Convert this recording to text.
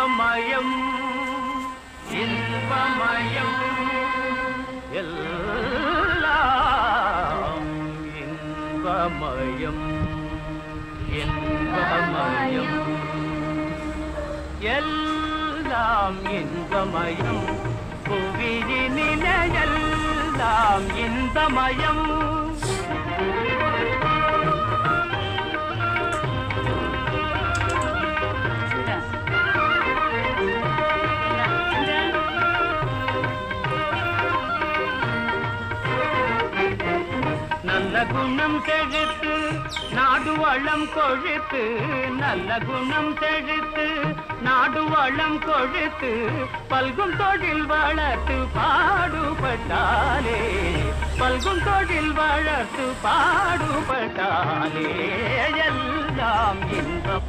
இன்பமயம் இன்பமயம் எல்லாம் இன்பமயம் இன்பமயம் எல்லாம் இன்பமயம். புவியினில எல்லாம் இன்பமயம். நல்ல குணம் செழித்து நாடு வளம் கொழுத்து நல்ல குணம் செழித்து நாடு வளம் கொழுத்து பல்கும் தொழில் வளர்த்து பாடுபட்டாலே பல்கும் தொழில் வளர்த்து பாடுபட்டாலே எல்லாம் இன்பம்.